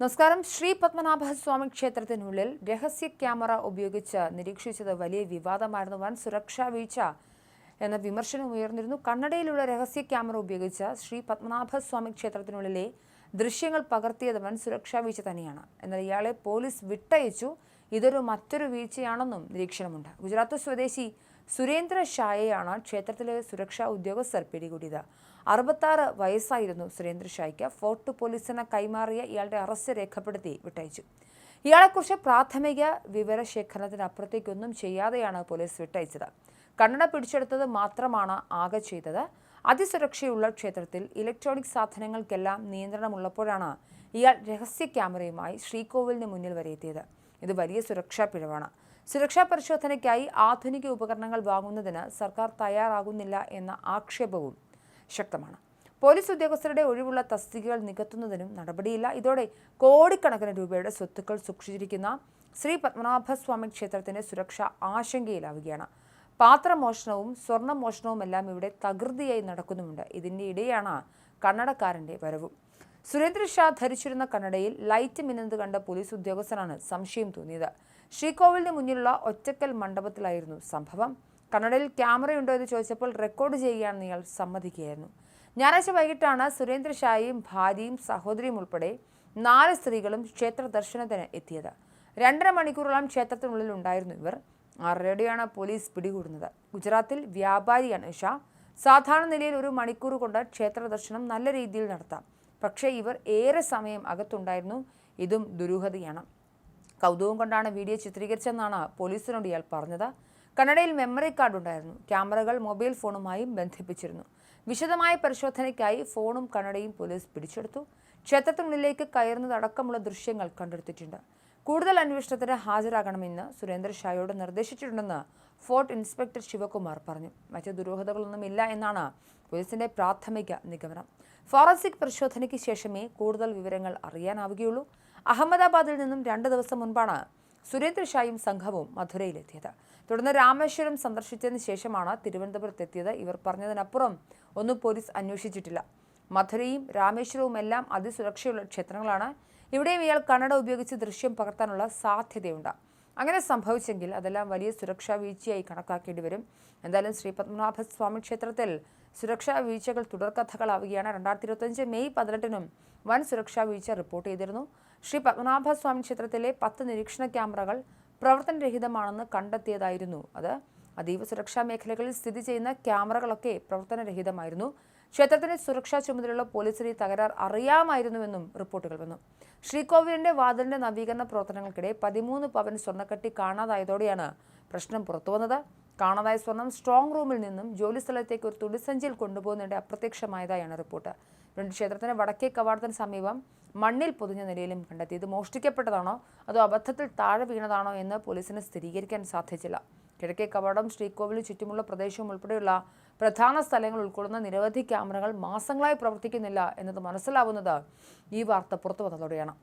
നമസ്കാരം. ശ്രീ പത്മനാഭ സ്വാമി ക്ഷേത്രത്തിനുള്ളിൽ രഹസ്യ ക്യാമറ ഉപയോഗിച്ച് നിരീക്ഷിച്ചത് വലിയ വിവാദമായിരുന്നു. വൻ സുരക്ഷാ വീഴ്ച എന്ന വിമർശനം ഉയർന്നിരുന്നു. കണ്ണടയിലുള്ള രഹസ്യ ക്യാമറ ഉപയോഗിച്ച് ശ്രീ പത്മനാഭ സ്വാമി ക്ഷേത്രത്തിനുള്ളിലെ ദൃശ്യങ്ങൾ പകർത്തിയത് വൻ സുരക്ഷാ വീഴ്ച തന്നെയാണ്. എന്നാൽ ഇയാളെ പോലീസ് വിട്ടയച്ചു. ഇതൊരു മറ്റൊരു വീഴ്ചയാണെന്നും നിരീക്ഷണമുണ്ട്. ഗുജറാത്ത് സ്വദേശി സുരേന്ദ്ര ഷായെയാണ് ക്ഷേത്രത്തിലെ സുരക്ഷാ ഉദ്യോഗസ്ഥർ പിടികൂടിയത്. അറുപത്താറ് വയസ്സായിരുന്നു സുരേന്ദ്ര ഷായ്ക്ക്. ഫോർട്ട് പോലീസിന് കൈമാറിയ ഇയാളുടെ അറസ്റ്റ് രേഖപ്പെടുത്തി വിട്ടയച്ചു. ഇയാളെക്കുറിച്ച് പ്രാഥമിക വിവരശേഖരണത്തിന് അപ്പുറത്തേക്കൊന്നും ചെയ്യാതെയാണ് പോലീസ് വിട്ടയച്ചത്. കണ്ണട പിടിച്ചെടുത്തത് മാത്രമാണ് ആകെ ചെയ്തത്. അതിസുരക്ഷയുള്ള ക്ഷേത്രത്തിൽ ഇലക്ട്രോണിക് സാധനങ്ങൾക്കെല്ലാം നിയന്ത്രണമുള്ളപ്പോഴാണ് ഇയാൾ രഹസ്യ ക്യാമറയുമായി ശ്രീകോവിലിന് മുന്നിൽ വരെ എത്തിയത്. ഇത് വലിയ സുരക്ഷാ പിഴവാണ്. സുരക്ഷാ പരിശോധനയ്ക്കായി ആധുനിക ഉപകരണങ്ങൾ വാങ്ങുന്നതിന് സർക്കാർ തയ്യാറാകുന്നില്ല എന്ന ആക്ഷേപവും ശക്തമാണ്. പോലീസ് ഉദ്യോഗസ്ഥരുടെ ഒഴിവുള്ള തസ്തികകൾ നികത്തുന്നതിനും നടപടിയില്ല. ഇതോടെ കോടിക്കണക്കിന് രൂപയുടെ സ്വത്തുക്കൾ സൂക്ഷിച്ചിരിക്കുന്ന ശ്രീ പത്മനാഭസ്വാമി ക്ഷേത്രത്തിന്റെ സുരക്ഷ ആശങ്കയിലാവുകയാണ്. പാത്രമോഷണവും എല്ലാം ഇവിടെ തകൃതിയായി നടക്കുന്നുമുണ്ട്. ഇതിന്റെ ഇടെയാണ് കണ്ണടക്കാരന്റെ വരവും. സുരേന്ദ്ര ഷാ ധരിച്ചിരുന്ന കണ്ണടയിൽ ലൈറ്റ് മിന്നുന്നത് കണ്ട പോലീസ് ഉദ്യോഗസ്ഥനാണ് സംശയം തോന്നിയത്. ശ്രീകോവിലിന് മുന്നിലുള്ള ഒറ്റക്കൽ മണ്ഡപത്തിലായിരുന്നു സംഭവം. കണ്ണടയിൽ ക്യാമറയുണ്ടോ എന്ന് ചോദിച്ചപ്പോൾ റെക്കോർഡ് ചെയ്യുകയാണെന്ന് ഇയാൾ സമ്മതിക്കുകയായിരുന്നു. ഞായറാഴ്ച വൈകിട്ടാണ് സുരേന്ദ്ര ഷായും ഭാര്യയും സഹോദരിയും ഉൾപ്പെടെ നാല് സ്ത്രീകളും ക്ഷേത്ര ദർശനത്തിന് എത്തിയത്. രണ്ടര മണിക്കൂറോളം ക്ഷേത്രത്തിനുള്ളിൽ ഉണ്ടായിരുന്നു ഇവർ. ആറരയോടെയാണ് പോലീസ് പിടികൂടുന്നത്. ഗുജറാത്തിൽ വ്യാപാരിയാണ് ഷാ. സാധാരണ നിലയിൽ ഒരു മണിക്കൂർ കൊണ്ട് ക്ഷേത്ര ദർശനം നല്ല രീതിയിൽ നടത്താം. പക്ഷേ ഇവർ ഏറെ സമയം അകത്തുണ്ടായിരുന്നു. ഇതും ദുരൂഹതയാണ്. കൗതുകം കൊണ്ടാണ് വീഡിയോ ചിത്രീകരിച്ചതെന്നാണ് പോലീസിനോട് ഇയാൾ പറഞ്ഞത്. കന്നഡയിൽ മെമ്മറി കാർഡ് ഉണ്ടായിരുന്നു. ക്യാമറകൾ മൊബൈൽ ഫോണുമായും ബന്ധിപ്പിച്ചിരുന്നു. വിശദമായ പരിശോധനയ്ക്കായി ഫോണും കനഡയും പോലീസ് പിടിച്ചെടുത്തു. ക്ഷേത്രത്തിനുള്ളിലേക്ക് കയറുന്നതടക്കമുള്ള ദൃശ്യങ്ങൾ കണ്ടെടുത്തിട്ടുണ്ട്. കൂടുതൽ അന്വേഷണത്തിന് ഹാജരാകണമെന്ന് സുരേന്ദ്ര ഷായോട് നിർദ്ദേശിച്ചിട്ടുണ്ടെന്ന് ഫോർട്ട് ഇൻസ്പെക്ടർ ശിവകുമാർ പറഞ്ഞു. മറ്റ് ദുരൂഹതകളൊന്നുമില്ല എന്നാണ് പോലീസിന്റെ പ്രാഥമിക നിഗമനം. ഫോറൻസിക് പരിശോധനയ്ക്ക് ശേഷമേ കൂടുതൽ വിവരങ്ങൾ അറിയാനാവുകയുള്ളൂ. അഹമ്മദാബാദിൽ നിന്നും രണ്ട് ദിവസം മുൻപാണ് സുരേന്ദ്ര ഷായും സംഘവും മധുരയിലെത്തിയത്. തുടർന്ന് രാമേശ്വരം സന്ദർശിച്ചതിന് ശേഷമാണ് തിരുവനന്തപുരത്ത് എത്തിയത് ഇവർ പറഞ്ഞതിനപ്പുറം ഒന്നും പോലീസ് അന്വേഷിച്ചിട്ടില്ല. മധുരയും രാമേശ്വരവും എല്ലാം അതിസുരക്ഷയുള്ള ക്ഷേത്രങ്ങളാണ്. ഇവിടെയും ഇയാൾ കണ്ണട ഉപയോഗിച്ച് ദൃശ്യം പകർത്താനുള്ള സാധ്യതയുണ്ട്. അങ്ങനെ സംഭവിച്ചെങ്കിൽ അതെല്ലാം വലിയ സുരക്ഷാ വീഴ്ചയായി കണക്കാക്കേണ്ടി വരും. എന്തായാലും ശ്രീ പത്മനാഭ സ്വാമി ക്ഷേത്രത്തിൽ സുരക്ഷാ വീഴ്ചകൾ തുടർക്കഥകളാവുകയാണ് രണ്ടായിരത്തി ഇരുപത്തഞ്ച് മെയ് പതിനെട്ടിനും വൻ സുരക്ഷാ വീഴ്ച റിപ്പോർട്ട് ചെയ്തിരുന്നു. ശ്രീ പത്മനാഭസ്വാമി ക്ഷേത്രത്തിലെ പത്ത് നിരീക്ഷണ ക്യാമറകൾ പ്രവർത്തനരഹിതമാണെന്ന് കണ്ടെത്തിയതായിരുന്നു അത്. അതീവ സുരക്ഷാ മേഖലകളിൽ സ്ഥിതി ചെയ്യുന്ന ക്യാമറകളൊക്കെ പ്രവർത്തനരഹിതമായിരുന്നു. ക്ഷേത്രത്തിന്റെ സുരക്ഷാ ചുമതലയുള്ള പോലീസിന് തകരാർ അറിയാമായിരുന്നുവെന്നും റിപ്പോർട്ടുകൾ വന്നു. ശ്രീകോവിലിന്റെ വാതിലിന്റെ നവീകരണ പ്രവർത്തനങ്ങൾക്കിടെ പതിമൂന്ന് പവൻ സ്വർണക്കട്ടി കാണാതായതോടെയാണ് പ്രശ്നം പുറത്തുവന്നത്. കാണാതായ സ്വർണം സ്ട്രോങ് റൂമിൽ നിന്നും ജോലി സ്ഥലത്തേക്ക് ഒരു തുണിസഞ്ചിയിൽ കൊണ്ടുപോകുന്നതിന്റെ അപ്രത്യക്ഷമായതായാണ് റിപ്പോർട്ട്. രണ്ട് ക്ഷേത്രത്തിന് വടക്കേ കവാടത്തിന് സമീപം മണ്ണിൽ പൊതിഞ്ഞ നിലയിലും കണ്ടെത്തി. ഇത് മോഷ്ടിക്കപ്പെട്ടതാണോ? അതോ അബദ്ധത്തിൽ താഴെ വീണതാണോ എന്ന് പോലീസിന് സ്ഥിരീകരിക്കാൻ സാധിച്ചില്ല. കിഴക്കേ കവാടം ശ്രീകോവിലും ചുറ്റുമുള്ള പ്രദേശവും ഉൾപ്പെടെയുള്ള പ്രധാന സ്ഥലങ്ങൾ ഉൾക്കൊള്ളുന്ന നിരവധി ക്യാമറകൾ മാസങ്ങളായി പ്രവർത്തിക്കുന്നില്ല എന്നത് മനസ്സിലാവുന്നത് ഈ വാർത്ത പുറത്തു വന്നതോടെയാണ്